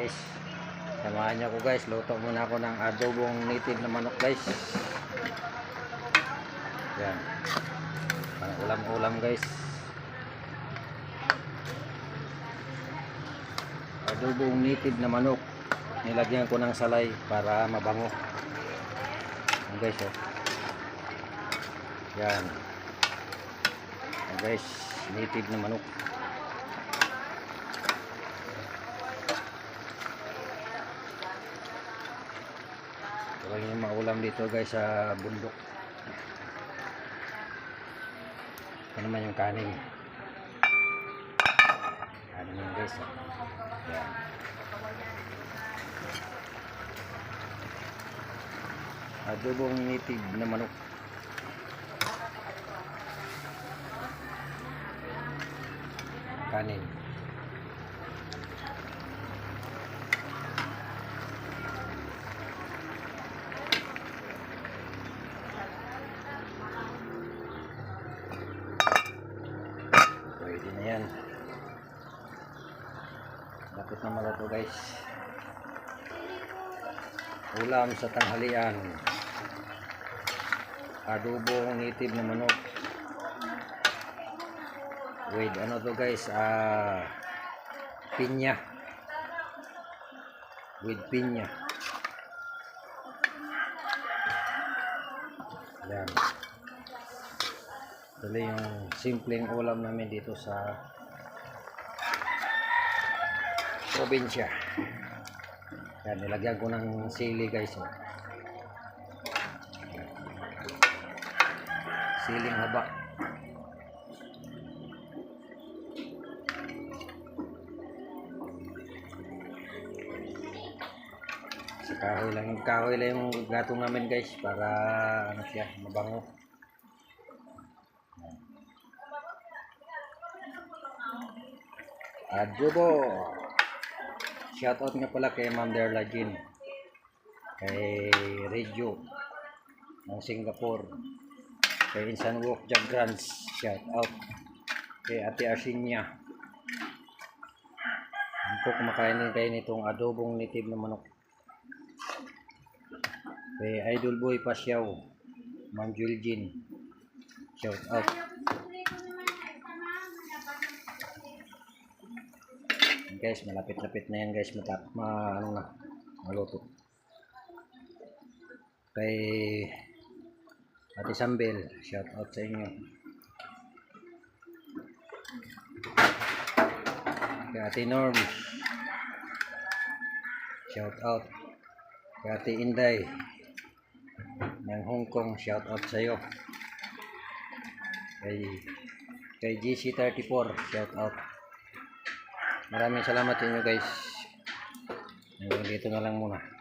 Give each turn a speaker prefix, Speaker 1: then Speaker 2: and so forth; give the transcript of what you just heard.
Speaker 1: guys. Samahan niyo ako guys. Luto muna ako ng adobong native na manok guys. Yan. Pang ulam ulam guys. Adobong native na manok. Nilagyan ko ng salay para mabango. Yan guys oh. Yan guys. Native na manok Lang yung maulam dito guys sa bundok. Ito naman yung kanin. Kanin yun guys. oh. Yan. Adobong native na manok. Kanin. Pwede na yan. Dapat na malato guys. Ulam sa tanghalian. Adobong native na manok. With ano to guys, ah pinya. With pinya. Yan. Ito yung simpleng ulam namin dito sa probinsya. Yan, nilagyan ko ng sili guys. Oh. Siling haba. Sa kahoy lang, kahoy lang yung gatong namin guys para ano siya, mabango. Adobo. Shoutout nga pala kay Ma'am Derla Jean. Kay Regio ng Singapore. Kay Insan Walk Jagrans. Shoutout. Kay Ate Arsinia. Hindi ko kumakain kayo nitong adobong native na manok. Kay Idol Boy Pasyaw. Ma'am Juljin. Shoutout. Guys malapit-lapit na yan guys. Matap ma ano na maluto. Kay Ate Sambel shout out sa inyo. Kay Ate Norm shout out kay Ate Inday ng Hong Kong shout out sa iyo kay kay GC34 shout out Maraming salamat sa inyo guys. Hanggang dito na lang muna.